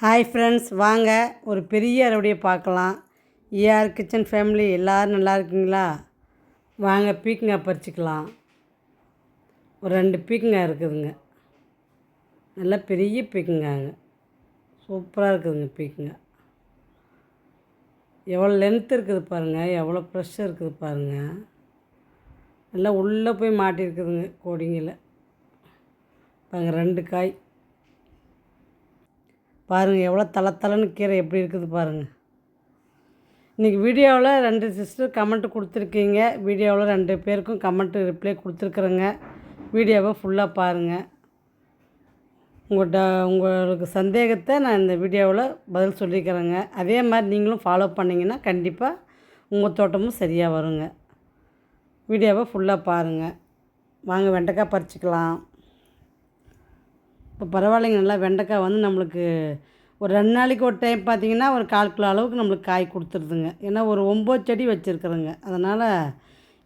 Hi friends வாங்க ஒரு பெரிய அறுவடையை பார்க்கலாம். ஏஆர் கிச்சன் ஃபேமிலி எல்லோரும் நல்லா இருக்கீங்களா? வாங்க பீக்கங்காய் பறிச்சிக்கலாம். ஒரு ரெண்டு பீக்கங்காய் இருக்குதுங்க. நல்லா பெரிய பீக்கங்காங்க. சூப்பராக இருக்குதுங்க பீக்கங்காய் எவ்வளோ லென்த் இருக்குது பாருங்கள் எவ்வளோ ப்ரெஷ் இருக்குது பாருங்கள் நல்லா உள்ளே போய் மாட்டியிருக்குதுங்க கோடிங்கில் பாருங்கள் ரெண்டு காய். பாருங்கள் எவ்வளோ தளத்தலன்னு கீரை எப்படி இருக்குது பாருங்கள் இன்றைக்கி வீடியோவில் ரெண்டு சிஸ்டர் கமெண்ட் கொடுத்துருக்கீங்க. வீடியோவில் ரெண்டு பேருக்கும் கமெண்ட்டு ரிப்ளை கொடுத்துருக்குறேங்க. வீடியோவை ஃபுல்லாக பாருங்கள் உங்கள்கிட்ட உங்களுக்கு சந்தேகத்தை நான் இந்த வீடியோவில் பதில் சொல்லிக்கிறேங்க. அதே மாதிரி நீங்களும் ஃபாலோ பண்ணிங்கன்னா கண்டிப்பாக உங்கள் தோட்டமும் சரியாக வருங்க. வீடியோவை ஃபுல்லாக பாருங்கள் வாங்க வெண்டைக்காய் பறிச்சிக்கலாம். இப்போ பரவாயில்லைங்க நல்லா வெண்டைக்காய் வந்து நம்மளுக்கு ஒரு ரெண்டு நாளைக்கு ஒரு டைம் பார்த்திங்கன்னா ஒரு கால் கிலோ அளவுக்கு நம்மளுக்கு காய் கொடுத்துருதுங்க. ஏன்னா ஒரு ஒம்பது செடி வச்சுருக்குறேங்க அதனால்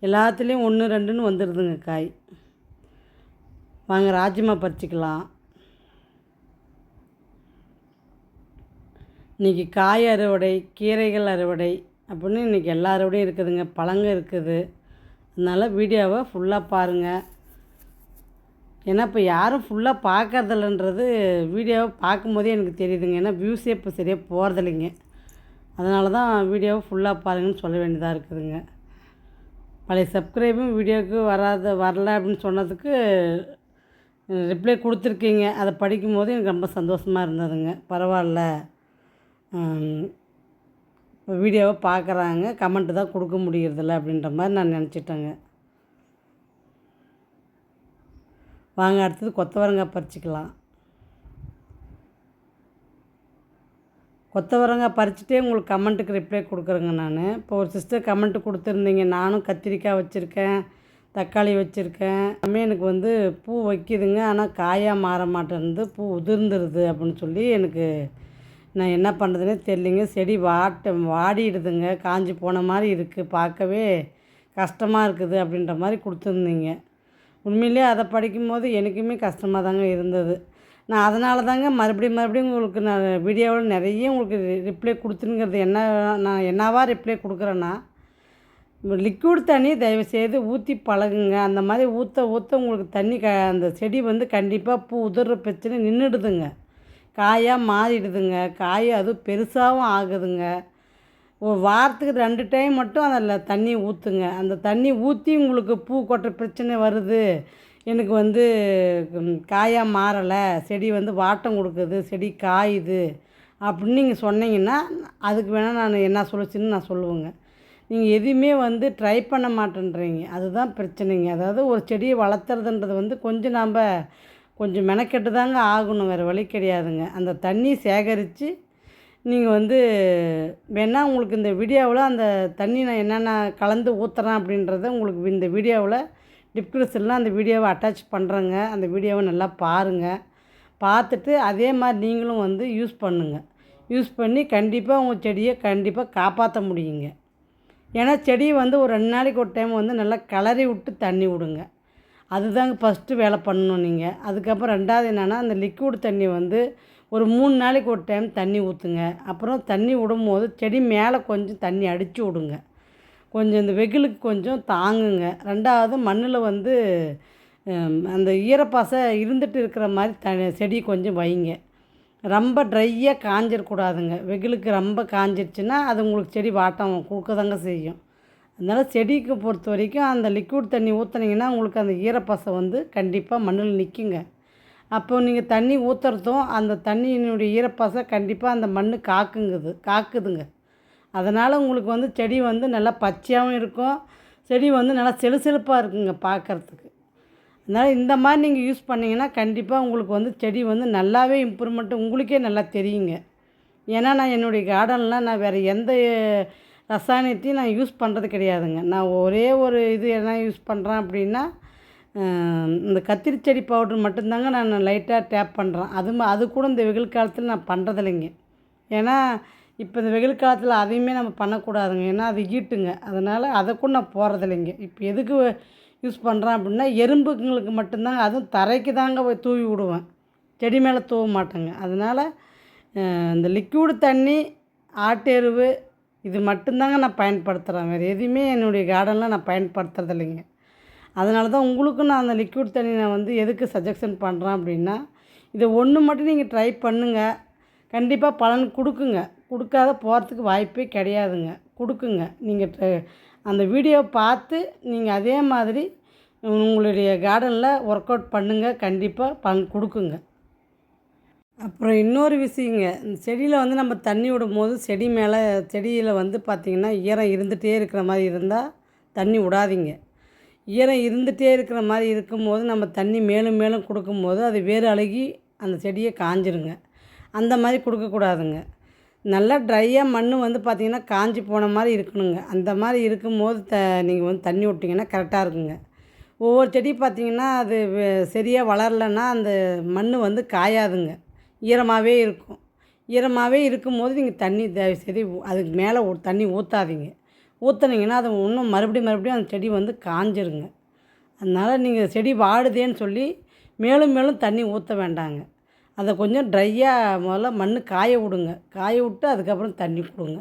எல்லாத்துலேயும் ஒன்று ரெண்டுன்னு வந்துடுதுங்க காய். வாங்க ராஜ்மா பறிச்சிக்கலாம். இன்றைக்கி காய் அறுவடை கீரைகள் அறுவடை அப்படின்னு இன்றைக்கி எல்லா அறுவடையும் இருக்குதுங்க. பழங்க இருக்குது. அதனால் வீடியோவை ஃபுல்லாக பாருங்கள் ஏன்னா இப்போ யாரும் ஃபுல்லாக பார்க்கறதில்லன்றது வீடியோவை பார்க்கும்போதே எனக்கு தெரியுதுங்க. ஏன்னா வியூஸே இப்போ சரியாக போகிறதில்லைங்க அதனால தான் வீடியோவை ஃபுல்லாக பாருங்கன்னு சொல்ல வேண்டியதாக இருக்குதுங்க. பழைய சப்ஸ்கிரைபும் வீடியோவுக்கு வராத வரல அப்படின்னு சொன்னதுக்கு ரிப்ளை கொடுத்துருக்கீங்க. அதை படிக்கும்போது எனக்கு ரொம்ப சந்தோஷமாக இருந்ததுங்க. பரவாயில்ல. வீடியோவை பார்க்குறாங்க கமெண்ட்டு தான் கொடுக்க முடியறதில்ல அப்படின்ற மாதிரி நான் நினச்சிட்டேங்க. வாங்க அடுத்தது கொத்தவரங்காய் பறிச்சிக்கலாம். கொத்தவரங்காய் பறிச்சுட்டே உங்களுக்கு கமெண்ட்டுக்கு ரிப்ளை கொடுக்குறேங்க நான். இப்போ ஒரு சிஸ்டர் கமெண்ட்டு கொடுத்துருந்தீங்க நானும் கத்திரிக்காய் வச்சுருக்கேன் தக்காளி வச்சுருக்கேன். எல்லாமே எனக்கு வந்து பூ வைக்கிதுங்க ஆனால் காயாக மாற மாட்டேன்து பூ உதிர்ந்துருது அப்படின்னு சொல்லி எனக்கு நான் என்ன பண்ணுறதுனே தெரியலிங்க. செடி வாட்ட வாடிடுதுங்க காஞ்சி போன மாதிரி இருக்குது பார்க்கவே கஷ்டமாக இருக்குது அப்படின்ற மாதிரி கொடுத்துருந்தீங்க. உண்மையிலே அதை படிக்கும்போது எனக்குமே கஷ்டமாக தாங்க இருந்தது. நான் அதனால தாங்க மறுபடியும் மறுபடியும் உங்களுக்கு நான் வீடியோவில் நிறைய உங்களுக்கு ரிப்ளை கொடுத்துனுங்கிறது என்ன நான் என்னவா ரிப்ளை கொடுக்குறேன்னா லிக்விட் தண்ணி தயவுசெய்து ஊற்றி பழகுங்க. அந்த மாதிரி ஊற்ற ஊற்ற உங்களுக்கு தண்ணி க அந்த செடி வந்து கண்டிப்பாக பூ உதிர்ற பிரச்சனை நின்றுடுதுங்க. காயாக மாறிடுதுங்க. காய் அதுவும் பெருசாகவும் ஆகுதுங்க. வாரத்துக்கு ரெண்டு டைம் மட்டும் அதில் தண்ணி ஊற்றுங்க. அந்த தண்ணி ஊற்றி உங்களுக்கு பூ கொட்டுற பிரச்சனை வருது. எனக்கு வந்து காயாக மாறலை. செடி வந்து வாட்டம் கொடுக்குது. செடி காயுது. அப்படின்னு நீங்கள் சொன்னீங்கன்னா அதுக்கு வேணால் நான் என்ன சொல்லுச்சுன்னு நான் சொல்லுவேங்க. நீங்கள் எதுவுமே வந்து ட்ரை பண்ண மாட்டேன்றீங்க. அதுதான் பிரச்சனைங்க. அதாவது ஒரு செடியை வளர்த்துறதுன்றது வந்து கொஞ்சம் நாம் கொஞ்சம் மெனக்கெட்டு தாங்க ஆகணும். வேறு வழி கிடையாதுங்க. அந்த தண்ணி சேகரித்து நீங்கள் வந்து வேணால் உங்களுக்கு இந்த வீடியோவில் அந்த தண்ணி நான் என்னென்ன கலந்து ஊற்றுறேன் அப்படின்றத உங்களுக்கு இந்த வீடியோவில் டிஸ்கிரிப்ஷனில் அந்த வீடியோவை அட்டாச் பண்ணுறேங்க அந்த வீடியோவை நல்லா பாருங்கள் பார்த்துட்டு அதே மாதிரி நீங்களும் வந்து யூஸ் பண்ணுங்கள் யூஸ் பண்ணி கண்டிப்பாக உங்கள் செடியை கண்டிப்பாக காப்பாற்ற முடியுங்க. ஏன்னா செடியை வந்து ஒரு ரெண்டு நாளைக்கு ஒரு டைம் வந்து நல்லா கலரி விட்டு தண்ணி விடுங்க. அதுதாங்க ஃபஸ்ட்டு வேலை பண்ணணும் நீங்கள் அதுக்கப்புறம் ரெண்டாவது என்னென்னா அந்த லிக்விட் தண்ணி வந்து ஒரு மூணு நாளைக்கு ஒரு டைம் தண்ணி ஊற்றுங்க அப்புறம் தண்ணி விடும்போது செடி மேலே கொஞ்சம் தண்ணி அடித்து விடுங்க. கொஞ்சம் இந்த வெயிலுக்கு கொஞ்சம் தாங்குங்க. ரெண்டாவது மண்ணில் வந்து அந்த ஈரப்பாசை இருந்துட்டு இருக்கிற மாதிரி த செடி கொஞ்சம் வைங்க. ரொம்ப ட்ரையாக காஞ்சிடக்கூடாதுங்க. வெயிலுக்கு ரொம்ப காஞ்சிருச்சுன்னா அது உங்களுக்கு செடி வாட்டம் கொடுக்க தாங்க செய்யும். அதனால் செடிக்கு பொறுத்த வரைக்கும் அந்த லிக்விட் தண்ணி ஊற்றுனீங்கன்னா உங்களுக்கு அந்த ஈரப்பசை வந்து கண்டிப்பாக மண்ணில் நிற்குங்க அப்போ நீங்கள் தண்ணி ஊற்றுறதும் அந்த தண்ணியினுடைய ஈரப்பசம் கண்டிப்பாக அந்த மண் காக்குங்குது காக்குதுங்க. அதனால் உங்களுக்கு வந்து செடி வந்து நல்லா பச்சையாகவும் இருக்கும் செடி வந்து நல்லா செலுசெலுப்பாக இருக்குங்க பார்க்குறதுக்கு அதனால் இந்த மாதிரி நீங்கள் யூஸ் பண்ணிங்கன்னா கண்டிப்பாக உங்களுக்கு வந்து செடி வந்து நல்லாவே இம்ப்ரூவ்மெண்ட் உங்களுக்கே நல்லா தெரியுங்க. ஏன்னா நான் என்னுடைய கார்டன்லாம் நான் வேறு எந்த ரசாயனத்தையும் நான் யூஸ் பண்ணுறது கிடையாதுங்க. நான் ஒரே ஒரு இது என்ன யூஸ் பண்ணுறேன் அப்படின்னா இந்த கத்திரி செடி பவுட்ரு மட்டும்தாங்க நான் லைட்டாக டேப் பண்ணுறேன் அது அது கூட இந்த வெயில் காலத்தில் நான் பண்ணுறதில்லைங்க ஏன்னா இப்போ இந்த வெயில் காலத்தில் அதையுமே நம்ம பண்ணக்கூடாதுங்க. ஏன்னா அது ஈட்டுங்க அதனால் அதை கூட நான் போகிறதில்லைங்க இப்போ எதுக்கு யூஸ் பண்ணுறேன் அப்படின்னா எறும்புங்களுக்கு மட்டும்தாங்க அதுவும் தரைக்கு தாங்க போய் தூவி விடுவேன். செடி மேலே தூவ மாட்டேங்க. அதனால் இந்த லிக்யூடு தண்ணி ஆட்டெருவு இது மட்டும்தாங்க நான் பயன்படுத்துகிறேன் வேறு எதுவுமே என்னுடைய கார்டனில் நான் பயன்படுத்துறதில்லைங்க. அதனால தான் உங்களுக்கும் நான் அந்த லிக்யூட் தண்ணி நான் வந்து எதுக்கு சஜஷன் பண்ணுறேன் அப்படின்னா இதை ஒன்று மட்டும் நீங்கள் ட்ரை பண்ணுங்கள் கண்டிப்பாக பலன் கொடுக்குங்க. கொடுக்காத போகிறதுக்கு வாய்ப்பே கிடையாதுங்க. கொடுக்குங்க. நீங்கள் அந்த வீடியோவை பார்த்து நீங்கள் அதே மாதிரி உங்களுடைய கார்டனில் ஒர்க் அவுட் பண்ணுங்கள் கண்டிப்பாக பலன் கொடுக்குங்க. அப்புறம் இன்னொரு விஷயங்க இந்த செடியில் வந்து நம்ம தண்ணி விடும்போது செடி மேலே செடியில் வந்து பார்த்திங்கன்னா ஈரம் இருந்துகிட்டே இருக்கிற மாதிரி இருந்தால் தண்ணி விடாதீங்க. ஈரம் இருந்துகிட்டே இருக்கிற மாதிரி இருக்கும்போது நம்ம தண்ணி மேலும் மேலும் கொடுக்கும்போது அது வேறு அழுகி அந்த செடியை காஞ்சிருங்க. அந்த மாதிரி கொடுக்கக்கூடாதுங்க. நல்லா ட்ரையாக மண் வந்து பார்த்திங்கன்னா காஞ்சி போன மாதிரி இருக்கணுங்க. அந்த மாதிரி இருக்கும்போது த நீங்கள் வந்து தண்ணி விட்டிங்கன்னா கரெக்டாக இருக்குங்க. ஒவ்வொரு செடி பார்த்திங்கன்னா அது வெ- சரியாக வளரலைன்னா அந்த மண் வந்து காயாதுங்க. ஈரமாகவே இருக்கும். ஈரமாகவே இருக்கும்போது நீங்கள் தண்ணி தயவு செய்து அதுக்கு மேலே தண்ணி ஊற்றாதீங்க ஊற்றுனீங்கன்னா அது இன்னும் மறுபடியும் மறுபடியும் அந்த செடி வந்து காஞ்சிருங்க. அதனால் நீங்கள் செடி வாடுதேன்னு சொல்லி மேலும் மேலும் தண்ணி ஊற்ற வேண்டாங்க. அதை கொஞ்சம் ட்ரையாக முதல்ல மண் காய விடுங்க. காய விட்டு அதுக்கப்புறம் தண்ணி கொடுங்க.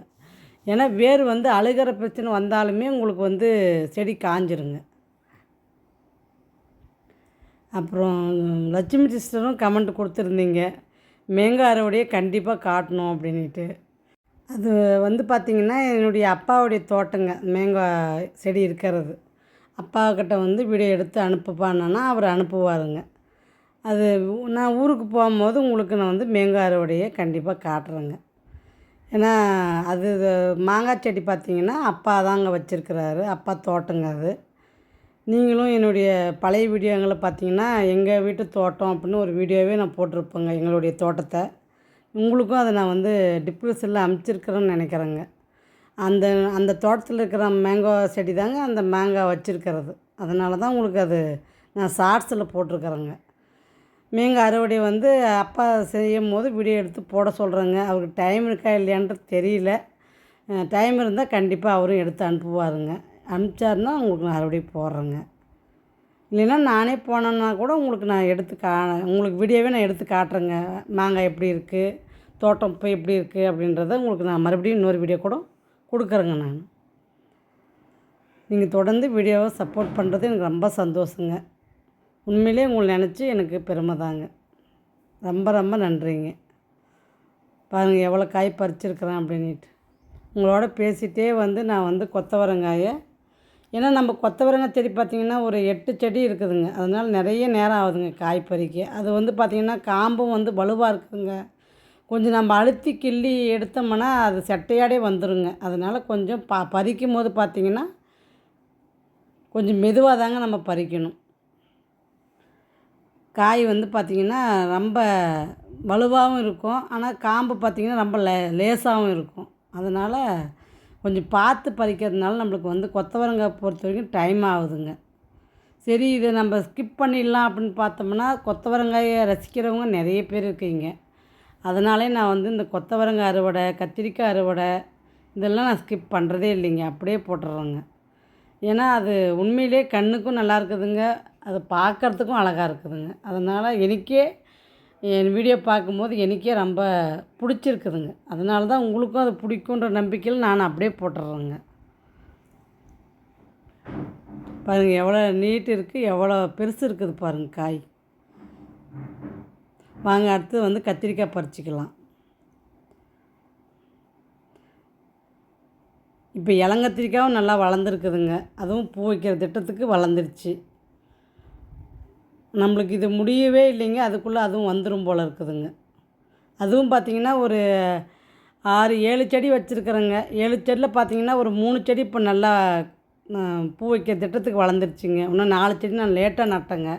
ஏன்னா வேர் வந்து அழுகிற பிரச்சனை வந்தாலுமே உங்களுக்கு வந்து செடி காஞ்சிருங்க. அப்புறம் லட்சுமி சிஸ்டரும் கமெண்ட் கொடுத்துருந்தீங்க. மேங்கா அறுவடையை கண்டிப்பாக காட்டணும் அப்படின்ட்டு அது வந்து பார்த்திங்கன்னா என்னுடைய அப்பாவுடைய தோட்டங்க. மேங்கோ செடி இருக்கிறது. அப்பாக்கிட்ட வந்து வீடியோ எடுத்து அனுப்புப்பான்னா அவர் அனுப்புவாருங்க. அது நான் ஊருக்கு போகும்போது உங்களுக்கு நான் வந்து மேங்கோ அறுவடையை கண்டிப்பாக காட்டுறேங்க. ஏன்னா அது மாங்காய் செடி பார்த்திங்கன்னா அப்பா தாங்க வச்சுருக்கிறாரு. அப்பா தோட்டங்க அது. நீங்களும் என்னுடைய பழைய வீடியோங்களை பார்த்தீங்கன்னா எங்கள் வீட்டு தோட்டம் அப்படின்னு ஒரு வீடியோவே நான் போட்டிருப்பேங்க எங்களுடைய தோட்டத்தை. உங்களுக்கும் அதை நான் வந்து டிப்ரெஷனில் அமுச்சிருக்கிறேன்னு நினைக்கிறேங்க. அந்த அந்த தோட்டத்தில் இருக்கிற மேங்கோ செடி தாங்க அந்த மேங்காய் வச்சுருக்கிறது. அதனால தான் உங்களுக்கு அது நான் ஷார்ட்ஸில் போட்டிருக்கிறேங்க. மேங்காய் அறுவடை வந்து அப்பா செய்யும் போது வீடியோ எடுத்து போட சொல்கிறேங்க அவருக்கு டைம் இருக்கா இல்லையான்றது தெரியல. டைம் இருந்தால் கண்டிப்பாக அவரும் எடுத்து அனுப்புவாருங்க. அனுப்பிச்சாருன்னா உங்களுக்கு நான் அறுவடை போடுறேங்க. இல்லைன்னா நானே போனேன்னா கூட உங்களுக்கு நான் எடுத்து கா உங்களுக்கு வீடியோவே நான் எடுத்து காட்டுறேங்க. மாங்காய் எப்படி இருக்குது தோட்டம் இப்போ எப்படி இருக்குது அப்படின்றத உங்களுக்கு நான் மறுபடியும் இன்னொரு வீடியோ கூட கொடுக்குறேங்க நான். நீங்கள் தொடர்ந்து வீடியோவை சப்போர்ட் பண்ணுறது எனக்கு ரொம்ப சந்தோஷங்க. உண்மையிலே உங்களை நினச்சி எனக்கு பெருமை தாங்க. ரொம்ப ரொம்ப நன்றிங்க. பாருங்கள் எவ்வளோ காய் பறிச்சிருக்கிறேன் அப்படின்ட்டு உங்களோட பேசிகிட்டே வந்து நான் வந்து கொத்தவரங்காயை ஏன்னா நம்ம கொத்தவரங்காய் செடி பார்த்திங்கன்னா ஒரு எட்டு செடி இருக்குதுங்க. அதனால் நிறைய நேரம் ஆகுதுங்க காய் பறிக்க அது வந்து பார்த்திங்கன்னா காம்பும் வந்து வலுவாக இருக்குதுங்க. கொஞ்சம் நம்ம அழுத்தி கிள்ளி எடுத்தோம்னா அது செட்டையாடே வந்துருங்க. அதனால் கொஞ்சம் ப பறிக்கும் போது பார்த்திங்கன்னா கொஞ்சம் மெதுவாக தாங்க நம்ம பறிக்கணும். காய் வந்து பார்த்திங்கன்னா ரொம்ப வலுவாகவும் இருக்கும். ஆனால் காம்பு பார்த்திங்கன்னா ரொம்ப லே லேசாகவும் இருக்கும். அதனால் கொஞ்சம் பார்த்து பறிக்கிறதுனால நம்மளுக்கு வந்து கொத்தவரங்காய் பொறுத்த வரைக்கும் டைம் ஆகுதுங்க. சரி இதை நம்ம ஸ்கிப் பண்ணிடலாம் அப்படின்னு பார்த்தோம்னா கொத்தவரங்காயை ரசிக்கிறவங்க நிறைய பேர் இருக்கீங்க. அதனாலே நான் வந்து இந்த கொத்தவரங்காய் அறுவடை கத்திரிக்காய் அறுவடை இதெல்லாம் நான் ஸ்கிப் பண்ணுறதே இல்லைங்க. அப்படியே போட்டுடுறேங்க ஏன்னா அது உண்மையிலே கண்ணுக்கும் நல்லா இருக்குதுங்க. அது பார்க்கறதுக்கும் அழகாக இருக்குதுங்க. அதனால் எனக்கே என் வீடியோ பார்க்கும்போது எனக்கே ரொம்ப பிடிச்சிருக்குதுங்க. அதனால தான் உங்களுக்கும் அது பிடிக்குன்ற நம்பிக்கையில் நான் அப்படியே போட்டுடுறேங்க பாருங்கள் எவ்வளோ நீட் இருக்குது எவ்வளோ பெருசு இருக்குது பாருங்கள் காய். வாங்க அடுத்து வந்து கத்திரிக்காய் பறிச்சிக்கலாம். இப்போ இளங்கத்திரிக்காயும் நல்லா வளர்ந்துருக்குதுங்க. அதுவும் பூ வைக்கிற திட்டத்துக்கு வளர்ந்துருச்சு. நம்மளுக்கு இது முடியவே இல்லைங்க. அதுக்குள்ளே அதுவும் வந்துடும் போல் இருக்குதுங்க. அதுவும் பார்த்திங்கன்னா ஒரு ஆறு ஏழு செடி வச்சுருக்குறேங்க. ஏழு செடியில் பார்த்திங்கன்னா ஒரு மூணு செடி இப்போ நல்லா பூ வைக்கிற திட்டத்துக்கு வளர்ந்துருச்சுங்க. இன்னும் நாலு செடி நான் லேட்டாக நட்டேங்க.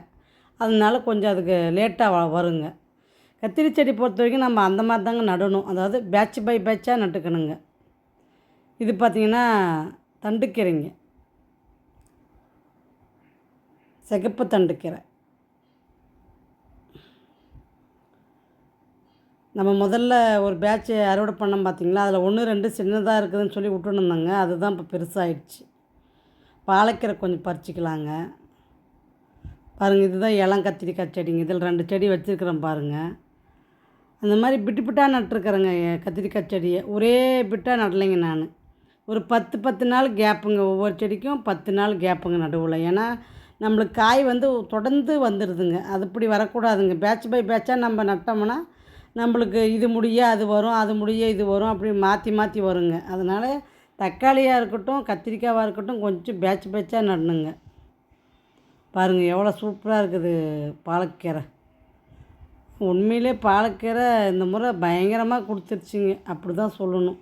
அதனால கொஞ்சம் அதுக்கு லேட்டாக வ வருங்க. கத்திரி செடி பொறுத்த வரைக்கும் நம்ம அந்த மாதிரி தாங்க நடணும். அதாவது பேட்ச் பை பேட்சாக நட்டுக்கணுங்க. இது பார்த்திங்கன்னா தண்டுக்கீரைங்க. சிகப்பு தண்டுக்கீரை. நம்ம முதல்ல ஒரு பேட்சை அறுவடை பண்ணோம் பார்த்தீங்களா? அதில் ஒன்று ரெண்டு சின்னதாக இருக்குதுன்னு சொல்லி விட்டுருந்தாங்க. அதுதான் இப்போ பெருசாகிடுச்சு பாலக்கீரை கொஞ்சம் பறிச்சிக்கலாங்க. பாருங்கள் இதுதான் இளம் கத்திரிக்காய் செடிங்க. இதில் ரெண்டு செடி வச்சுருக்கிறேன் பாருங்கள் அந்த மாதிரி பிட்டு பிட்டாக நட்டுருக்குறேங்க கத்திரிக்காய் செடியை. ஒரே பிட்டாக நடலைங்க நான். ஒரு பத்து பத்து நாள் கேப்புங்க. ஒவ்வொரு செடிக்கும் பத்து நாள் கேப்புங்க நடுவில். ஏன்னா நம்மளுக்கு காய் வந்து தொடர்ந்து வந்துடுதுங்க அது இப்படி வரக்கூடாதுங்க. பேட்ச் பை பேட்சாக நம்ம நட்டோம்னா நம்மளுக்கு இது முடிய அது வரும் அது முடிய இது வரும் அப்படி மாற்றி மாற்றி வருங்க. அதனால் தக்காளியாக இருக்கட்டும் கத்திரிக்காவாக இருக்கட்டும் கொஞ்சம் பேட்ச் பேட்சாக நடணுங்க. பாருங்கள் எவ்வளோ சூப்பராக இருக்குது பாலக்கீரை. உண்மையிலே பாலக்கீரை இந்த முறை பயங்கரமாக கொடுத்துருச்சிங்க. அப்படி தான் சொல்லணும்.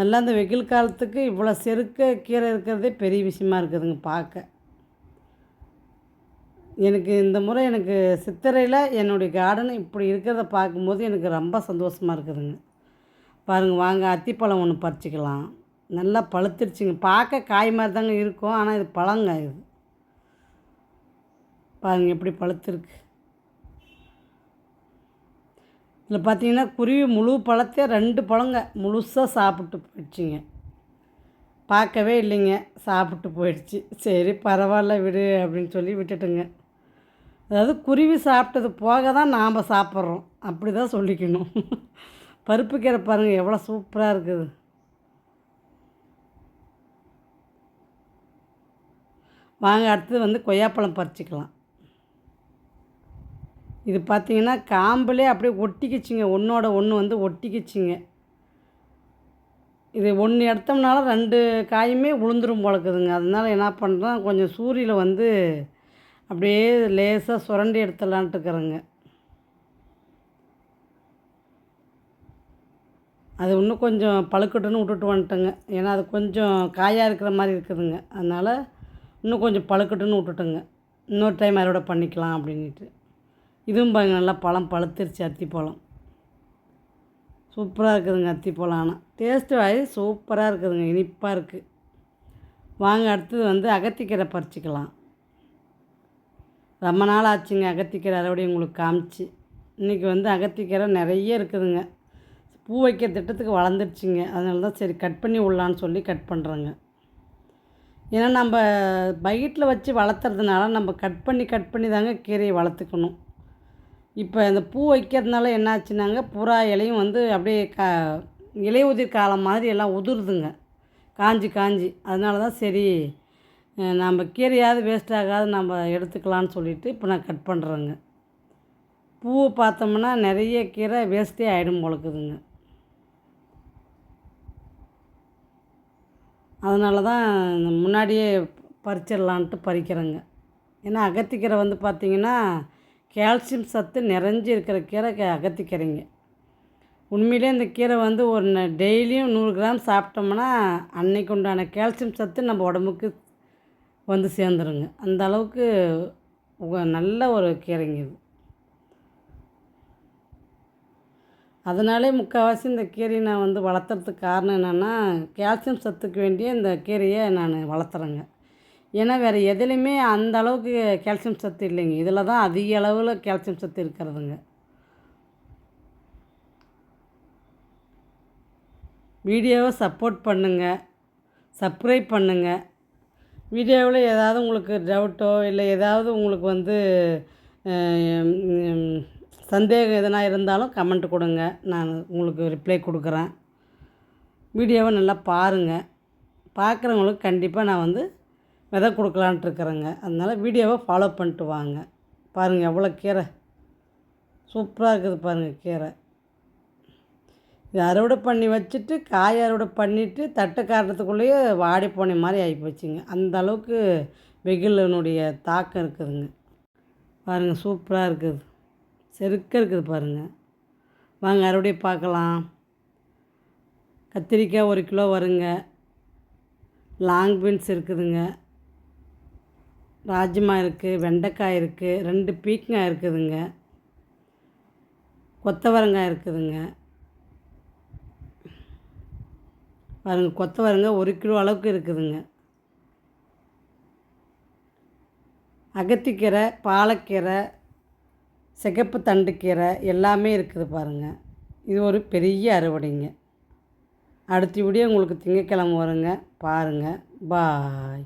நல்லா இந்த வெயில் காலத்துக்கு இவ்வளோ செருக்க கீரை இருக்கிறதே பெரிய விஷயமா இருக்குதுங்க பார்க்க. எனக்கு இந்த முறை எனக்கு சித்திரையில் என்னுடைய கார்டன் இப்படி இருக்கிறத பார்க்கும்போது எனக்கு ரொம்ப சந்தோஷமாக இருக்குதுங்க. பாருங்கள் வாங்க அத்திப்பழம் ஒன்று பறிச்சிக்கலாம். நல்லா பழுத்துருச்சுங்க. பார்க்க காய் மாதிரி தாங்க இருக்கும் ஆனால் இது பழங்க இது. பாருங்கள் எப்படி பழுத்துருக்கு. இதில் பார்த்தீங்கன்னா குருவி முழு பழத்தையே ரெண்டு பழங்க முழுசாக சாப்பிட்டு போயிடுச்சிங்க. பார்க்கவே இல்லைங்க சாப்பிட்டு போயிடுச்சு. சரி பரவாயில்ல விடு அப்படின்னு சொல்லி விட்டுட்டுங்க. அதாவது குருவி சாப்பிட்டது போக தான் நாம் சாப்பிட்றோம். அப்படி தான் சொல்லிக்கணும். பருப்பு கீரை பாருங்கள் எவ்வளோ சூப்பராக இருக்குது. வாங்க அடுத்தது வந்து கொய்யாப்பழம் பறிச்சிக்கலாம். இது பார்த்தீங்கன்னா காம்புலே அப்படியே ஒட்டிக்கிச்சிங்க. ஒன்றோட ஒன்று வந்து ஒட்டிக்கிச்சிங்க. இது ஒன்று எடுத்தோம்னால ரெண்டு காயுமே உளுந்துரும் போலக்குதுங்க அதனால் என்ன பண்ணுறோம் கொஞ்சம் சூரியில் வந்து அப்படியே லேசாக சுரண்டி எடுத்துலான்ட்டு இருக்கிறேங்க அது இன்னும் கொஞ்சம் பழுக்கட்டுன்னு விட்டுட்டு வந்துட்டேங்க. ஏன்னா அது கொஞ்சம் காயாக இருக்கிற மாதிரி இருக்குதுங்க. அதனால் இன்னும் கொஞ்சம் பழுக்கட்டுன்னு விட்டுட்டேங்க. இன்னொரு டைம் அறுவடை பண்ணிக்கலாம் அப்படின்ட்டு இதுவும் பாருங்க நல்லா பழம் பழுத்துருச்சு அத்திப்பழம் சூப்பராக இருக்குதுங்க அத்திப்பழம் ஆனால் டேஸ்ட்டு வாய்ஸ் சூப்பராக இருக்குதுங்க இனிப்பாக இருக்குது வாங்க அடுத்தது வந்து அகத்திக்கீரை பறிச்சிக்கலாம். ரொம்ப நாள் ஆச்சுங்க அகத்திக்கீரை அறுவடை உங்களுக்கு காமிச்சு. இன்றைக்கி வந்து அகத்திக்கீரை நிறைய இருக்குதுங்க. பூ வைக்கிற திட்டத்துக்கு வளர்ந்துருச்சுங்க. அதனால தான் சரி கட் பண்ணி விட்லான்னு சொல்லி கட் பண்ணுறேங்க ஏன்னா நம்ம பயிட்டில் வச்சு வளர்த்துறதுனால நம்ம கட் பண்ணி கட் பண்ணி தாங்க கீரையை வளர்த்துக்கணும். இப்போ இந்த பூ வைக்கிறதுனால என்னாச்சுனாங்க புறா இலையும் வந்து அப்படியே கா இலையுதிர் காலம் மாதிரி எல்லாம் உதிருதுங்க. காஞ்சி காஞ்சி. அதனால தான் சரி நம்ம கீரையாவது வேஸ்ட் ஆகாது நம்ம எடுத்துக்கலான்னு சொல்லிவிட்டு இப்போ நான் கட் பண்ணுறேங்க பூவை பார்த்தோம்னா நிறைய கீரை வேஸ்ட்டே ஆகிடும் போலக்குதுங்க அதனால தான் முன்னாடியே பறிச்சிடலான்ட்டு பறிக்கிறேங்க. ஏன்னா அகத்திக்கீரை வந்து பார்த்திங்கன்னா கால்சியம் சத்து நிறைஞ்சி இருக்கிற கீரை அகத்திக்கீரைங்க. உண்மையிலே இந்த கீரை வந்து ஒரு டெய்லியும் நூறு கிராம் சாப்பிட்டோம்னா அன்னைக்கு உண்டான கால்சியம் சத்து நம்ம உடம்புக்கு வந்து சேர்ந்துருங்க. அந்த அளவுக்கு நல்ல ஒரு கீரைங்க இது. அதனாலே முக்கால்வாசி இந்த கீரையை நான் வந்து வளர்த்துறதுக்கு காரணம் என்னென்னா கால்சியம் சத்துக்கு வேண்டிய இந்த கீரையை நான் வளர்த்துறேங்க. ஏன்னா வேறு எதுலேயுமே அந்த அளவுக்கு கால்சியம் சத்து இல்லைங்க. இதில் தான் அதிக அளவில் கால்சியம் சத்து இருக்கிறதுங்க. வீடியோவை சப்போர்ட் பண்ணுங்கள் சப்ஸ்கிரைப் பண்ணுங்கள் வீடியோவில் ஏதாவது உங்களுக்கு டவுட்டோ இல்லை ஏதாவது உங்களுக்கு வந்து சந்தேகம் எதனா இருந்தாலும் கமெண்ட் கொடுங்க. நான் உங்களுக்கு ரிப்ளை கொடுக்குறேன். வீடியோவை நல்லா பாருங்கள் பார்க்குறவங்களுக்கு கண்டிப்பாக நான் வந்து விதை கொடுக்கலான்ட்டு இருக்கிறேங்க. அதனால் வீடியோவை ஃபாலோ பண்ணிட்டு வாங்க. பாருங்கள் எவ்வளோ கீரை. சூப்பராக இருக்குது பாருங்கள் கீரை. இது அறுவடை பண்ணி வச்சுட்டு காய் அறுவடை பண்ணிவிட்டு தட்டை காட்டுறதுக்குள்ளேயே வாடி போன மாதிரி ஆகி போச்சுங்க. அந்த அளவுக்கு வெயிலினுடைய தாக்கம் இருக்குதுங்க. பாருங்கள் சூப்பராக இருக்குது. செருக்க இருக்குது பாருங்கள் வாங்க அறுவடை பார்க்கலாம். கத்திரிக்காய் ஒரு கிலோ வருங்க. லாங் பீன்ஸ் இருக்குதுங்க. ராஜ்மா இருக்குது வெண்டைக்காய் இருக்குது ரெண்டு பீக்கங்காய் இருக்குதுங்க. கொத்தவரங்காய் இருக்குதுங்க. பாருங்க கொத்தவரங்காய் ஒரு கிலோ அளவுக்கு இருக்குதுங்க. அகத்திக்கீரை பாலக்கீரை சிகப்பு தண்டுக்கீரை எல்லாமே இருக்குது பாருங்கள் இது ஒரு பெரிய அறுவடைங்க. அடுத்த வீடியோ உங்களுக்கு திங்கக்கிழமை வருங்க. பாருங்கள் பாய்.